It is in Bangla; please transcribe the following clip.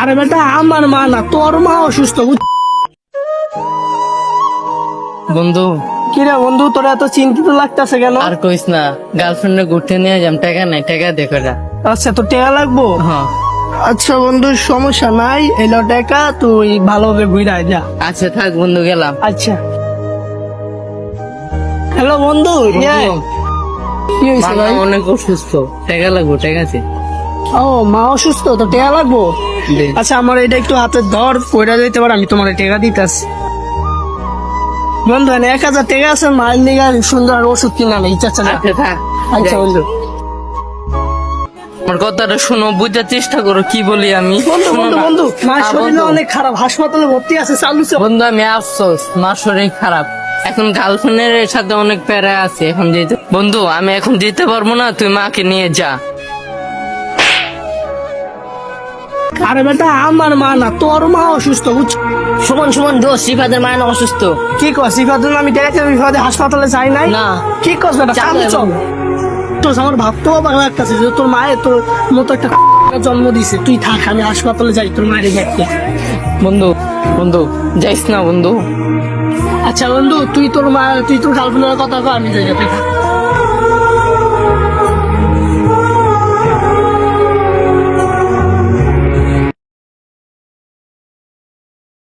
আরে বেটা আমার মা না তোর মা অসুস্থ বন্ধু। কিরে বন্ধু তোরা এত চিন্তিত লাগতেছে কেন? আর কইস না গার্লফ্রেন্ডে ঘুরতে নিয়ে যাম টাকা নাই টাকা দেখো আচ্ছা তো টাকা লাগবো? হ্যাঁ। আচ্ছা বন্ধু সমস্যা নাই এলো টাকা তুই ভালোভাবে যা। আচ্ছা থাক বন্ধু গেলাম। আচ্ছা। হ্যালো বন্ধু ইয়ে, কি হয়েছে ভাই? অনেক অসুস্থ টাকা লাগবো ঠিক আছে। ও মা অসুস্থ তো টাকা লাগবো। আচ্ছা আমার এটা একটু হাতে ধর দিতে পার আমি তোমার টাকা দিতেছি। বন্ধু এক হাজার টাকা আছে মায়ের লিগা সুন্দর ওষুধ কিনা নেই না? আচ্ছা আচ্ছা। বন্ধু। আমার কথাটা শোনো বুঝার চেষ্টা করো কি বলি আমি? বন্ধু শরীর অনেক খারাপ হাসপাতালে ভর্তি আছে চালু বন্ধু আমি আফসোস শরীর খারাপ। এখন গার্লফ্রেন্ডের সাথে অনেক প্যারা আছে এখন যেতে বন্ধু আমি এখন যেতে পারব না তুই মাকে নিয়ে যা। আরে বেটা আমার মা না তোর মা অসুস্থ বুঝ সুমন সুমন দোষ শ্রীপাদের মায়ের অসুস্থ। কি কস ইফাদুল আমি দেখেছি ইফাদে হাসপাতালে যাই নাই? না। কি কস বেটা চল, চল। তো আমার ভাবতেও ভালো লাগতেছে যে তোর মায়ের তোর মতো একটা জন্ম দিছে। তুই থাক আমি হাসপাতালে যাই তোর মায়ের দেখতে। বন্ধু বন্ধু যাইস না বন্ধু। আচ্ছা বন্ধু তুই তোর মা তুই তোর গার্লফ্রেন্ডের কথা কর আমি যাই।